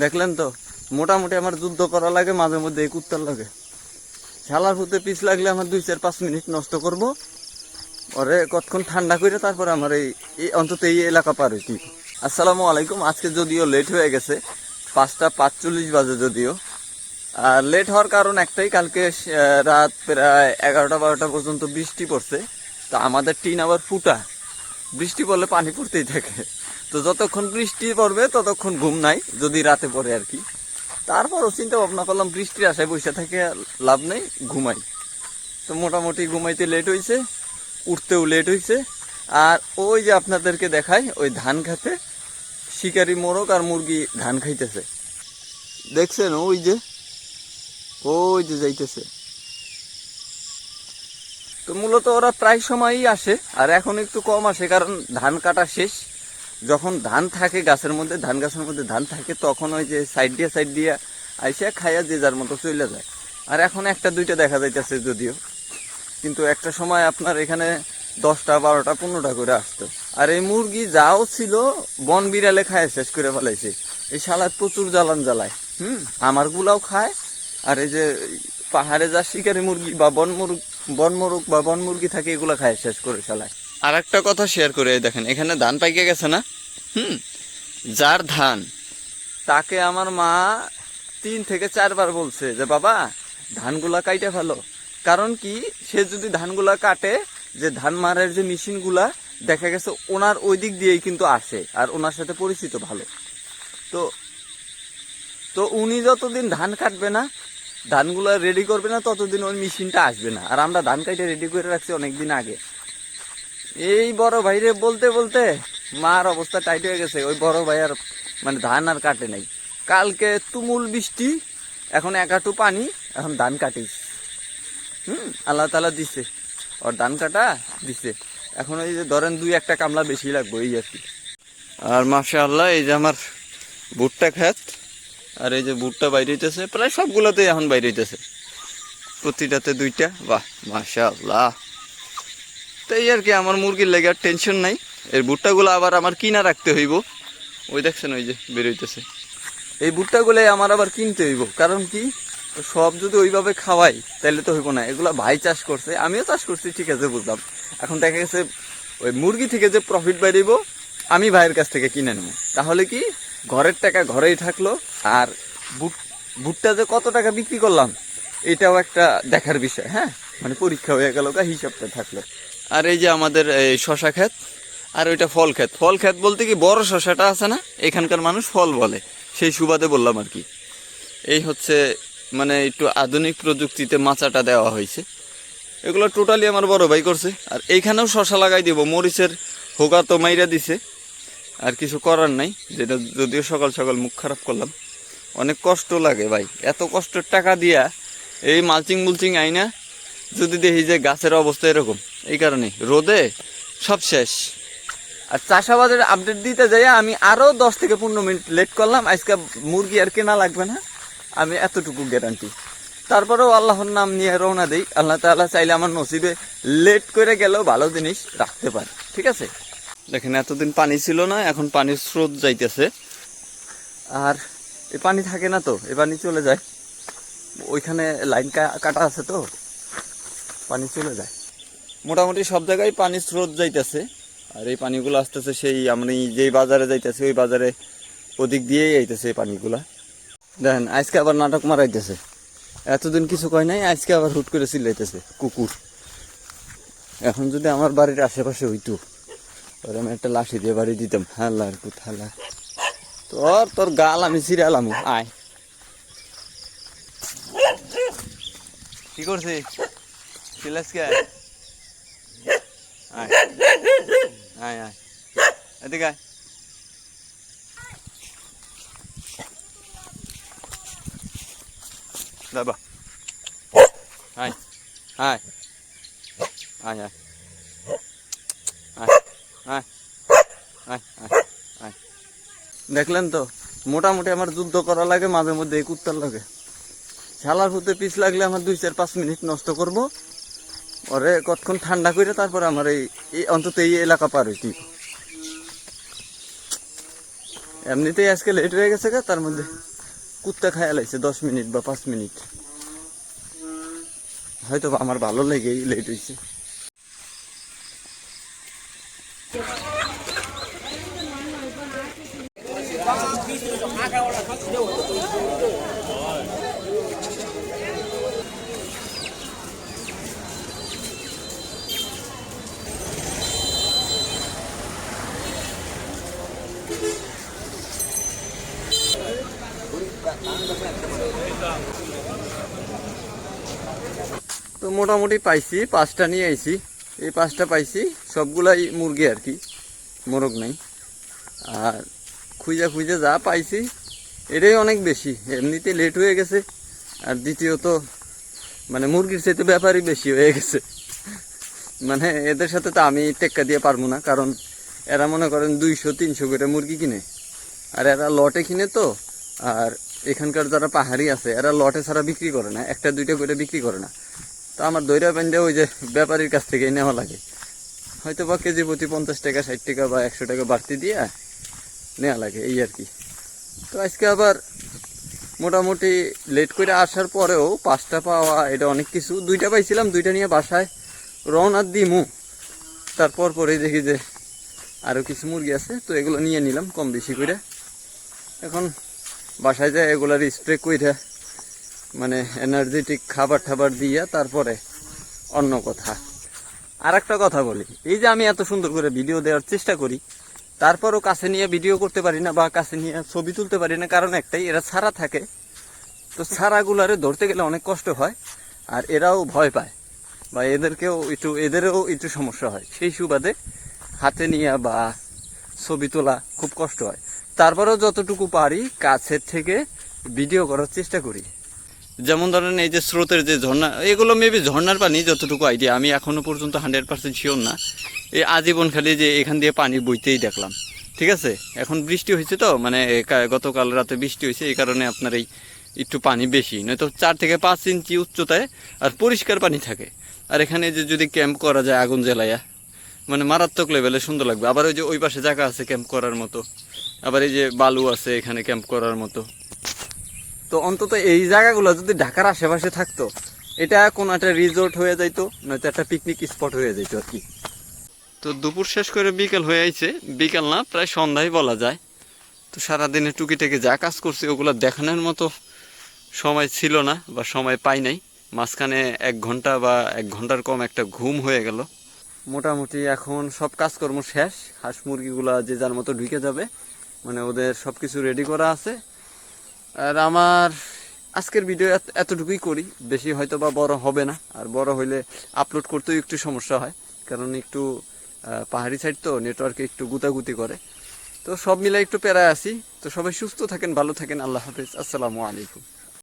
দেখলেন তো, মোটামুটি আমার যুদ্ধ করা লাগে, মাঝে মধ্যে এই কুত্তার লাগে। শালার ফুতে পিছ লাগলে আমার দুই চার পাঁচ মিনিট নষ্ট করব। পরে কতক্ষণ ঠান্ডা করে তারপরে আমার এই এই অন্তত এই এলাকা পার হইতি আসসালামু আলাইকুম, আজকে যদিও লেট হয়ে গেছে, পাঁচটা পাঁচচল্লিশ বাজে যদিও। আর লেট হওয়ার কারণ একটাই, কালকে রাত প্রায় এগারোটা বারোটা পর্যন্ত বৃষ্টি পড়ছে। তো আমাদের টিন আবার ফুটা। বৃষ্টি পড়লে পানি পড়তেই থাকে। তো যতক্ষণ বৃষ্টি পড়বে, ততক্ষণ ঘুম নাই, যদি রাতে পড়ে আর কি। তারপরও চিন্তা ভাবনা করলাম, বৃষ্টির আশায় বসে থেকে লাভ নেই, ঘুমাই। তো মোটামুটি ঘুমাইতে লেট হয়েছে উঠতেও লেট হয়েছে আর ওই যে আপনাদেরকে দেখাই, ওই ধান খেতে শিকারি মোরগ আর মুরগি ধান খাইতেছে। দেখছেন, ওই যে ওই যে যাইতেছে। তো মূলত ওরা প্রায় সময়ই আসে, আর এখন একটু কম আসে, কারণ ধান কাটা শেষ। যখন ধান থাকে গাছের মধ্যে, ধান গাছের মধ্যে ধান থাকে, তখন ওই যে সাইড দিয়ে সাইড দিয়ে আইসে খাইয়া যে যার মতো চলে যায়। আর এখন একটা, দুইটা দেখা যাইতেছে যদিও। কিন্তু একটা সময় আপনার এখানে দশটা, বারোটা, পনেরোটা করে আসতো। আর এই মুরগি যাও ছিল, বন বিড়ালে খায়, শেষ করে ফেলাইছে। এই শালায় প্রচুর জ্বালান জ্বালায়, হুম? আমার গুলাও খায়, আর এই যে পাহাড়ে যা শিকারি মুরগি বা বন মুরগ বন মুরগ বা বন মুরগি থাকে এগুলো খায় শেষ করে ফেলায়। আর একটা কথা শেয়ার করে দেখেন এখানে ধান পাইকে গেছে না? হুম যার ধান। তাকে আমার মা তিন থেকে চারবার বলছে যে বাবা ধানগুলা কাইটে ফেলো। কারণ কি সে যদি ধানগুলা কাটে যে ধান মারার যে মেশিনগুলা দেখা গেছে ওনার ওই দিক দিয়েই কিন্তু আসে আর ওনার সাথে পরিচিত ভালো। তো তো উনি যতদিন ধান কাটবে না ধানগুলো রেডি করবে না, ততদিন ওই মেশিনটা আসবে না। আর আমরা ধান কাটে রেডি করে রাখছি অনেকদিন আগে। এই বড় ভাইরে বলতে বলতে মার অবস্থা টাইট হয়ে গেছে। ওই বড় ভাই আর মানে ধান আর কাটে নাই। কালকে তুমুল বৃষ্টি, এখন একাটু পানি, এখন ধান কাটিস হুম, আল্লাহ তালা দিছে। ওর ধান কাটা দিছে। এখন ওই যে ধরেন দুই একটা কামলা বেশি লাগবে, এই আর কি। আর মাসা আল্লাহ এই যে আমার ভুট্টা খেত আর এই যে ভুট্টা বাইরে হইতেছে, প্রায় সবগুলোতেই এখন বাইরে হইতেছে। প্রতিটাতে দুইটা। বাহ মাসা আল্লাহ তো এই আর কি, আমার মুরগির লেগে আর টেনশন নাই। এর ভুট্টাগুলো আবার আমার কিনা রাখতে হইব। ওই দেখছেন, ওই যে বেরোইতেছে এই ভুট্টাগুলো আমার আবার কিনতে হইব। কারণ কি, সব যদি ওইভাবে খাওয়াই তাহলে তো হইব না। এগুলা ভাই চাষ করছে, আমিও চাষ করছি, ঠিক আছে, বুঝলাম। এখন দেখা গেছে, ওই মুরগি থেকে যে প্রফিট বাড়িব আমি ভাইয়ের কাছ থেকে কিনে নেব। তাহলে কি ঘরের টাকা ঘরেই থাকল, আর বুট ভুট্টা যে কত টাকা বিক্রি করলাম, এটাও একটা দেখার বিষয় হ্যাঁ? মানে পরীক্ষা হয়ে গেল কা হিসাবটা থাকল। আর এই যে আমাদের, এই শশা ক্ষেত, আর ওইটা ফল ক্ষেত। ফল ক্ষেত বলতে কি, বড় শশাটা আছে না? এখানকার মানুষ ফল বলে, সেই সুবাদে বললাম আর কি। এই হচ্ছে মানে একটু আধুনিক প্রযুক্তিতে মাচাটা দেওয়া হয়েছে। এগুলো টোটালি আমার বড় ভাই করছে। আর এইখানেও শশা লাগাই দিব, মরিচের হোগা তো মাইরা দিছে। আর কিছু করার নাই, যেটা যদিও সকাল সকাল মুখ খারাপ করলাম। অনেক কষ্ট লাগে ভাই, এত কষ্টের টাকা দিয়া এই মালচিং মুলচিং আইনা, যদি দেখি যে গাছের অবস্থা এরকম, এই কারণে। রোদে সব শেষ। আর চাষাবাদের আপডেট দিতে যাই আমি আরও দশ থেকে পনেরো মিনিট লেট করলাম, আজকে মুরগি আর কেনা লাগবে না, আমি এতটুকু গ্যারান্টি তারপরেও আল্লাহর নাম নিয়ে রওনা দিই, আল্লাহ তাআলা চাইলে আমার নসিবে লেট করে গেলেও ভালো জিনিস রাখতে পারে, ঠিক আছে? দেখেন, এতদিন পানি ছিল না, এখন পানির স্রোত যাইতেছে। আর এ পানি থাকে না তো এ পানি চলে যায়। ওইখানে লাইন কাটা আছে তো, পানি চলে যায়। মোটামুটি সব জায়গায় পানির স্রোত যাইতেছে, আর এই পানিগুলো আসতেছে সেই, আমি যেই বাজারে যাইতেছে, ওই বাজারে ওদিক দিয়েই আইতেছে এই পানিগুলা। দেখেন, আজকে আবার নাটক মারাইতেছে। এতদিন কিছু কয় নাই, আজকে আবার হুট করে চিল্লাইতেছে, কুকুর। এখন যদি আমার বাড়ির আশেপাশে হইতো ওর আমি একটা লাঠি দিয়ে বাড়ি দিতাম। হালার কুথালা তোর তোর গাল আমি সিরালাম আয়। কি করছি চিল্লাস কে? আয়। আয় আয়। এদিকে আয়। দাদা আয়। আয়। আয় আয়। আয়। দেখলেন তো, মোটামুটি আমার যুদ্ধ করা লাগে, মাঝে মধ্যে এই কুত্তার লাগে। শালার হতে পিছ লাগলে আমার দুই চার পাঁচ মিনিট নষ্ট করব। পরে কতক্ষণ ঠান্ডা করে তারপরে আমার এই অন্তত এই এলাকা পার হইতি এমনিতেই আজকে লেট হয়ে গেছে তার মধ্যে কুত্তা খায়া লাগছে দশ মিনিট বা পাঁচ মিনিট। হয়তো আমার ভালো লেগেই লেট হয়েছে তো মোটামুটি পাইছি পাঁচটা নিয়ে আইছি এই পাঁচটা পাইছি, সবগুলাই মুরগি আর কি, মোরগ নাই। আর খুঁজে খুঁজে যা পাইছি, এটাই অনেক বেশি, এমনিতে লেট হয়ে গেছে। আর দ্বিতীয়ত মানে মুরগির চাইতে ব্যাপারই বেশি হয়ে গেছে। মানে এদের সাথে তো আমি টেক্কা দিয়ে পারব না, কারণ এরা মনে করেন দুইশো, তিনশো করে মুরগি কিনে। আর এরা লটে কিনে তো, আর এখানকার যারা পাহাড়ি আছে, এরা লটে ছাড়া বিক্রি করে না, একটা দুইটা করে বিক্রি করে না। তো আমার দইরা প্যান্ডে ওই যে ব্যাপারীর কাছ থেকে নেওয়া লাগে। হয়তো বা কেজি প্রতি পঞ্চাশ টাকা, ষাট টাকা বা একশো টাকা বাড়তি দিয়ে নেওয়া লাগে, এই আর কি। তো আজকে আবার মোটামুটি লেট করে আসার পরেও পাঁচটা পাওয়া, এটা অনেক কিছু। দুইটা পাইছিলাম, দুইটা নিয়ে বাসায় রওনা দিমু। তারপর পরে দেখি যে আরও কিছু মুরগি আছে, তো এগুলো নিয়ে নিলাম কম বেশি করে। এখন বাসায় যায়, এগুলার স্প্রে কইরা মানে এনার্জেটিক খাবার টাবার দিয়া তারপরে অন্য কথা। আর একটা কথা বলি, এই যে আমি এত সুন্দর করে ভিডিও দেওয়ার চেষ্টা করি, তারপরও কাছে নিয়ে ভিডিও করতে পারি না বা কাছে নিয়ে ছবি তুলতে পারি না, কারণ একটাই, এরা ছাড়া থাকে। তো ছাড়াগুলারে ধরতে গেলে অনেক কষ্ট হয়, আর এরাও ভয় পায়। বা এদেরকেও একটু, এদেরও একটু সমস্যা হয়। সেই সুবাদে হাতে নিয়ে বা ছবি তোলা খুব কষ্ট হয়। তারপরেও যতটুকু পারি, কাছের থেকে ভিডিও করার চেষ্টা করি। যেমন ধরেন এই যে স্রোতের যে ঝর্ণা, এগুলো মেবি ঝর্ণার পানি, যতটুকু আইডিয়া আমি এখনও পর্যন্ত হান্ড্রেড পার্সেন্ট শিওর না। এই আজীবন খালি যে এখান দিয়ে পানি বইতেই দেখলাম, ঠিক আছে? এখন বৃষ্টি হয়েছে তো মানে গতকাল রাতে বৃষ্টি হয়েছে, এই কারণে আপনার এই একটু পানি বেশি, নয়তো চার থেকে পাঁচ ইঞ্চি উচ্চতায় আর পরিষ্কার পানি থাকে। আর এখানে যে যদি ক্যাম্প করা যায় আগুন জ্বালাইয়া মানে মারাত্মক লেভেলে সুন্দর লাগবে। আবার ওই যে ওই পাশে জায়গা আছে ক্যাম্প করার মতো, আবার এই যে বালু আছে এখানে ক্যাম্প করার মতো। তো অন্তত এই জায়গাগুলো যদি ঢাকার আশেপাশে থাকতো, এটা কোনো একটা রিসোর্ট হয়ে যাইতো, নয়তো একটা পিকনিক স্পট হয়ে যাইতো আর কি। তো দুপুর শেষ করে বিকেল হয়ে আইছে। বিকেল না, প্রায় সন্ধ্যায় বলা যায়। তো সারাদিনে টুকিটাকি যা কাজ করছি, ওগুলো দেখানোর মতো সময় ছিল না বা সময় পাই নাই। মাঝখানে এক ঘণ্টা বা এক ঘণ্টার কম একটা ঘুম হয়ে গেল। মোটামুটি এখন সব কাজকর্ম শেষ। হাঁস মুরগিগুলা যে যার মতো ঢুকে যাবে মানে ওদের সব কিছু রেডি করা আছে। আর আমার আজকের ভিডিও এত- এতটুকুই করি। বেশি হয়তো বা বড় হবে না। আর বড় হইলে আপলোড করতেও একটু সমস্যা হয়। কারণ একটু পাহাড়ি সাইড তো নেটওয়ার্কে একটু গুতাগুতি করে। তো সব মিলে একটু প্যারায় আসি তো সবাই সুস্থ থাকেন, ভালো থাকেন। আল্লাহ হাফিজ। আসসালামু আলাইকুম।